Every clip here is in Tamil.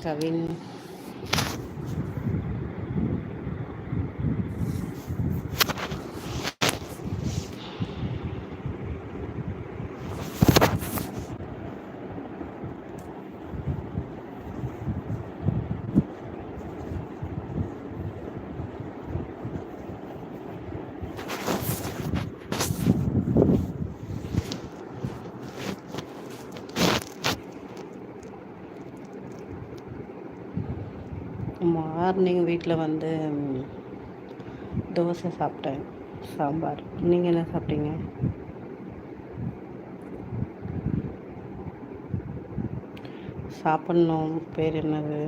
Cabin மார்னிங் வீட்டில் வந்து தோசை சாப்பிட்டேன் சாம்பார். நீங்கள் என்ன சாப்பிட்டீங்க? சாப்பிட்ணும். பேர் என்னது?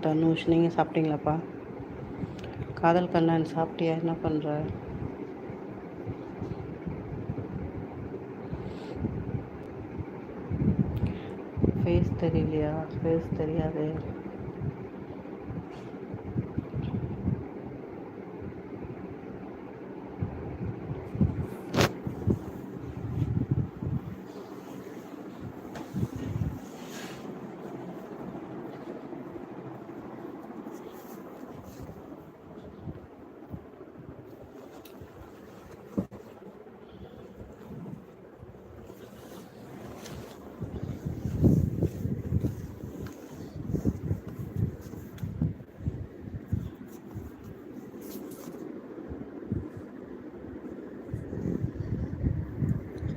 தனுஷ். நீங்கள் சாப்பிட்டீங்களாப்பா? காதல் கண்ணன் சாப்பிட்டியா? என்ன பண்ணுற ஃபேஸ் தெரியலையா? ஃபேஸ் தெரியாது.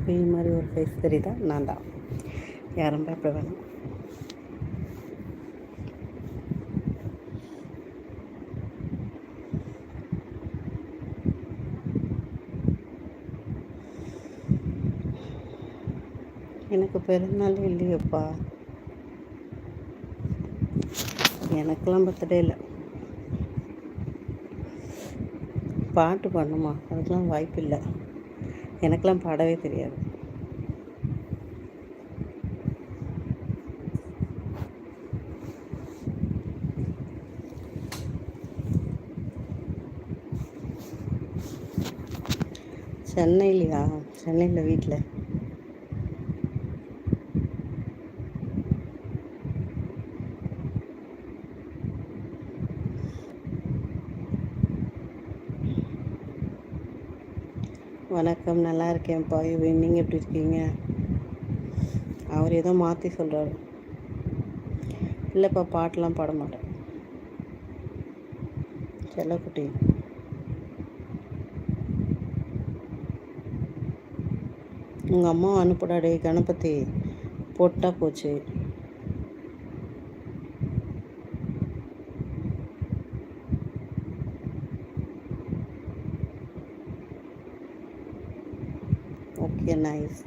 பேய் மாதிரி ஒரு ஃபேஸ் தெரியுதா? நான் தான். யாரும் பயப்பட வேணாம். எனக்கு பிறந்தநாள் இல்லையப்பா. எனக்கெல்லாம் பர்த்டே இல்லை. பாட்டு பாடணுமா? அதுக்கெல்லாம் வாய்ப்பு இல்லை எனக்கெல்லாம் பாடவே தெரியாது. சென்னையிலையா? சென்னையில் வீட்டில் வணக்கம் நல்லா இருக்கேன்ப்பா. யுவின் நீங்கள் எப்படி இருக்கீங்க? அவர் ஏதோ மாற்றி சொல்கிறாரு இல்லைப்பா பாட்டெலாம் பாட மாட்டேன். செல்லக்குட்டி உங்கள் அம்மா அனுப்புடாடே கணபதி. போட்டா போச்சு. Your நைஸ்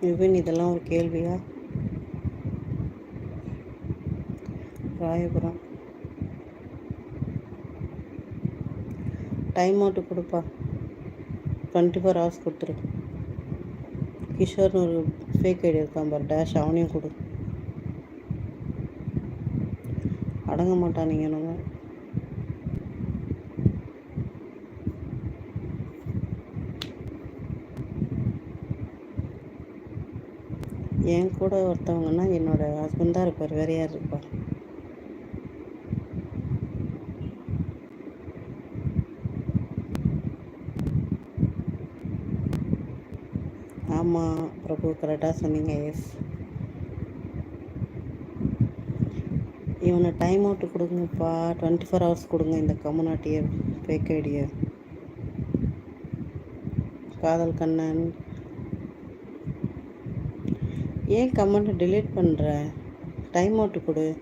இவன் இதெல்லாம் ஒரு கேள்வியா? ராயபுரம். டைம் அவுட்டு கொடுப்பா. டுவெண்ட்டி ஃபோர் ஹவர்ஸ் கொடுத்துரு கிஷோர்னு ஒரு ஃபேக் ஐடி இருக்கான் பாரு டேஷ் அவனையும் கொடு. அடங்க மாட்டானுங்க நம்ம என் கூட ஒருத்தவங்கன்னா என்னோட ஹஸ்பண்ட் தான் இருப்பார் வேற யார் இருப்பார்? ஆமாம் பிரபு கரெக்டாக சொன்னீங்க எஸ் இவனை டைம் அவுட் கொடுங்கப்பா. டுவெண்ட்டி ஃபோர் ஹவர்ஸ் கொடுங்க இந்த கம்யூனிட்டியை ஃபேக் காதல் கண்ணன். ஏன் கமெண்ட்டை டிலீட் பண்ணுற டைம் அவுட் கொடு.